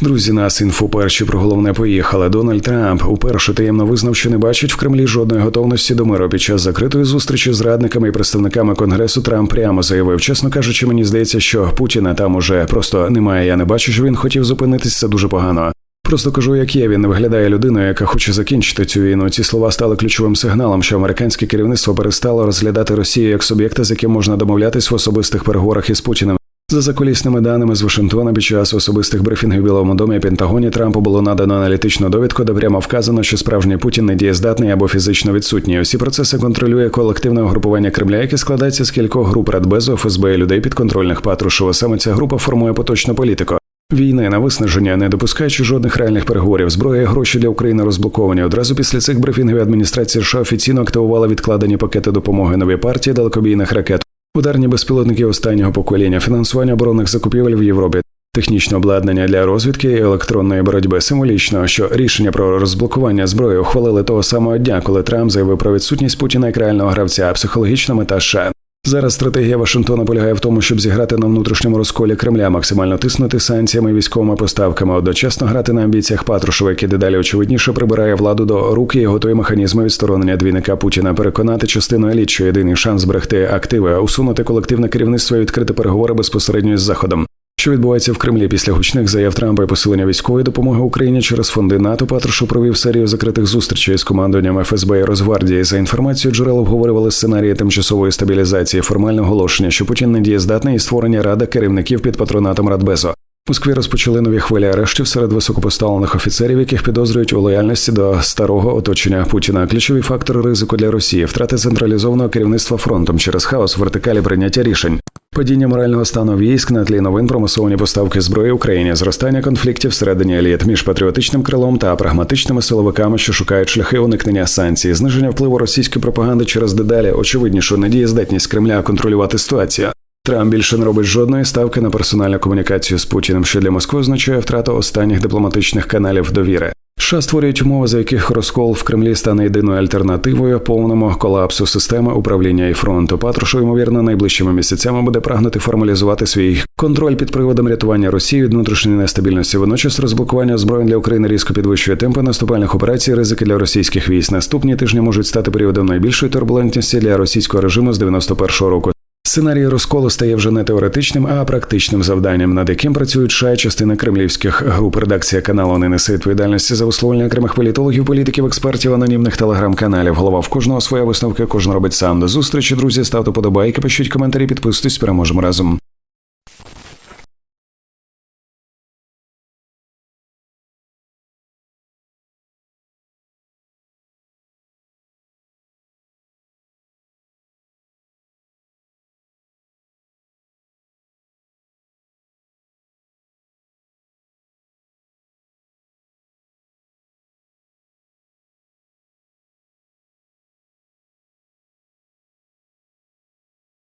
Друзі, нас інфо перші про головне поїхали. Дональд Трамп уперше таємно визнав, що не бачить в Кремлі жодної готовності до миру. Під час закритої зустрічі з радниками і представниками конгресу Трамп прямо заявив, чесно кажучи, мені здається, що Путіна там уже просто немає. Я не бачу, що він хотів зупинитись. Це дуже погано. Просто кажу, як є. Він не виглядає людиною, яка хоче закінчити цю війну. Ці слова стали ключовим сигналом, що американське керівництво перестало розглядати Росію як суб'єкта, з яким можна домовлятись в особистих переговорах із Путіним. За закулісними даними з Вашингтона під час особистих брифінгів Білому домі Пентагоні Трампу було надано аналітичну довідку, де прямо вказано, що справжній Путін недієздатний або фізично відсутній. Усі процеси контролює колективне угрупування Кремля, яке складається з кількох груп Радбезу, ФСБ і людей підконтрольних Патрушева. Саме ця група формує поточну політику. Війни на виснаження, не допускаючи жодних реальних переговорів, зброя і гроші для України розблоковані. Одразу після цих брифінгів адміністрація США офіційно активувала відкладені пакети допомоги новій партії далекобійних ракет. Ударні безпілотники останнього покоління, фінансування оборонних закупівель в Європі, технічне обладнання для розвідки і електронної боротьби. Символічно, що рішення про розблокування зброї ухвалили того самого дня, коли Трамп заявив про відсутність Путіна як реального гравця, психологічна мета США. Зараз стратегія Вашингтона полягає в тому, щоб зіграти на внутрішньому розколі Кремля, максимально тиснути санкціями і військовими поставками, одночасно грати на амбіціях Патрушева, який дедалі очевидніше прибирає владу до рук і готує механізми відсторонення двійника Путіна, переконати частину еліт, що єдиний шанс зберегти активи, усунути колективне керівництво і відкрити переговори безпосередньо з заходом. Що відбувається в Кремлі після гучних заяв Трампа і посилення військової допомоги Україні через фонди НАТО Патрушу провів серію закритих зустрічей з командуванням ФСБ і Росгвардії. За інформацією джерел обговорювали сценарії тимчасової стабілізації, формальне оголошення, що Путін не дієздатний і створення ради керівників під патронатом Радбезу. В Москві розпочали нові хвилі арештів серед високопоставлених офіцерів, яких підозрюють у лояльності до старого оточення Путіна. Ключові фактори ризику для Росії, втрати централізованого керівництва фронтом через хаос, вертикалі прийняття рішень. Падіння морального стану військ на тлі новин про масовані поставки зброї Україні, зростання конфліктів всередині еліт між патріотичним крилом та прагматичними силовиками, що шукають шляхи уникнення санкцій, зниження впливу російської пропаганди через дедалі очевиднішу недієздатність Кремля контролювати ситуацію. Трамп більше не робить жодної ставки на персональну комунікацію з Путіним, що для Москви означає втрату останніх дипломатичних каналів довіри. США створюють умови, за яких розкол в Кремлі стане єдиною альтернативою повному колапсу системи управління і фронту. Патрушев, ймовірно, найближчими місяцями буде прагнути формалізувати свій контроль під приводом рятування Росії від внутрішньої нестабільності. Водночас розблокування зброї для України різко підвищує темпи наступальних операцій, ризики для російських військ. Наступні тижні можуть стати періодом найбільшої турбулентності для російського режиму з 91-го року. Сценарій розколу стає вже не теоретичним, а практичним завданням, над яким працюють ша частина кремлівських груп. Редакція каналу не несе відповідальності за висловлення окремих політологів, політиків, експертів, анонімних телеграм-каналів. Голова в кожного своя висновка, кожен робить сам. До зустрічі, друзі. Ставте подобайки, пишіть коментарі, підписуйтесь, переможемо разом.